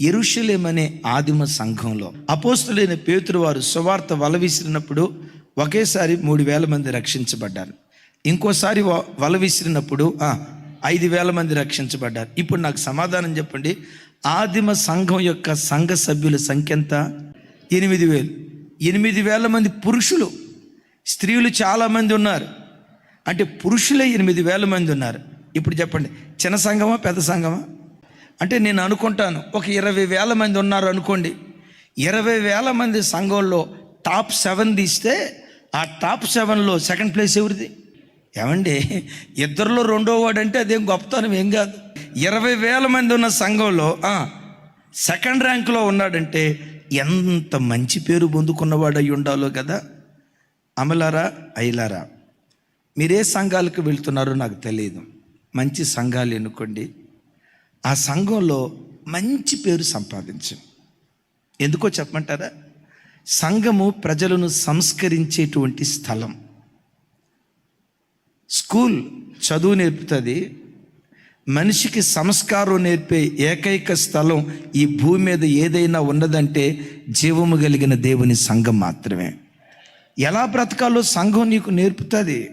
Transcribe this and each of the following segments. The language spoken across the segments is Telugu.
ఎరుషులేమనే ఆదిమ సంఘంలో. అపోస్తులైన పేతురు వారు సువార్త వల విసిరినప్పుడు ఒకేసారి మూడు వేల మంది రక్షించబడ్డారు. ఇంకోసారి వల విసిరినప్పుడు ఐదు వేల మంది రక్షించబడ్డారు. ఇప్పుడు నాకు సమాధానం చెప్పండి. ఆదిమ సంఘం యొక్క సంఘ సభ్యుల సంఖ్య ఎంత? ఎనిమిది వేలు. ఎనిమిది వేల మంది పురుషులు. స్త్రీలు చాలామంది ఉన్నారు. అంటే పురుషులే ఎనిమిది వేల మంది ఉన్నారు. ఇప్పుడు చెప్పండి. చిన్న సంఘమా పెద్ద సంఘమా? అంటే నేను అనుకుంటాను ఒక ఇరవై వేల మంది ఉన్నారు అనుకోండి. ఇరవై వేల మంది సంఘంలో టాప్ సెవెన్ తీస్తే ఆ టాప్ సెవెన్లో సెకండ్ ప్లేస్ ఎవరిది? ఏమండి ఇద్దరిలో రెండో వాడు అంటే అదేం గొప్పతనం ఏం కాదు. ఇరవై వేల మంది ఉన్న సంఘంలో సెకండ్ ర్యాంక్లో ఉన్నాడంటే ఎంత మంచి పేరు పొందుకున్నవాడు అయి ఉండాలో కదా. అమలారా అయిలారా మీరే సంఘాలకు వెళ్తున్నారో నాకు తెలియదు. మంచి సంఘాలు ఎన్నుకోండి. ఆ సంఘంలో మంచి పేరు సంపాదించింది. ఎందుకో చెప్పమంటారా? సంఘము ప్రజలను సంస్కరించేటువంటి స్థలం. స్కూల్ చదువు నేర్పుతుంది మనిషికి సంస్కారం నేర్పే ఏకైక స్థలం ఈ భూమి మీద ఏదైనా ఉన్నదంటే జీవము కలిగిన దేవుని సంఘం మాత్రమే. ఎలా బ్రతకాలో సంఘం నీకు నేర్పుతుంది?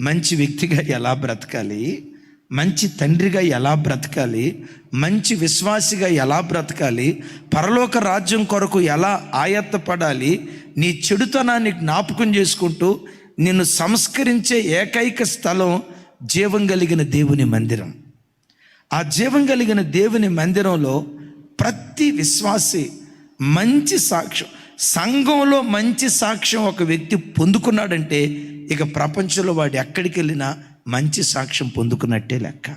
మంచి వ్యక్తిగా ఎలా బ్రతకాలి? మంచి తండ్రిగా ఎలా బ్రతకాలి? మంచి విశ్వాసిగా ఎలా బ్రతకాలి? పరలోక రాజ్యం కొరకు ఎలా ఆయత్తపడాలి? నీ చెడుతనాన్ని జ్ఞాపకం చేసుకుంటూ నిన్ను సంస్కరించే ఏకైక స్థలం జీవం కలిగిన దేవుని మందిరం. ఆ జీవం కలిగిన దేవుని మందిరంలో ప్రతి విశ్వాసి మంచి సాక్ష్యం సంఘంలో మంచి సాక్ష్యం ఒక వ్యక్తి పొందుకున్నాడంటే ఇక ప్రపంచంలో వాడు ఎక్కడికి వెళ్ళినా మంచి సాక్ష్యం పొందుకున్నట్టే లెక్క.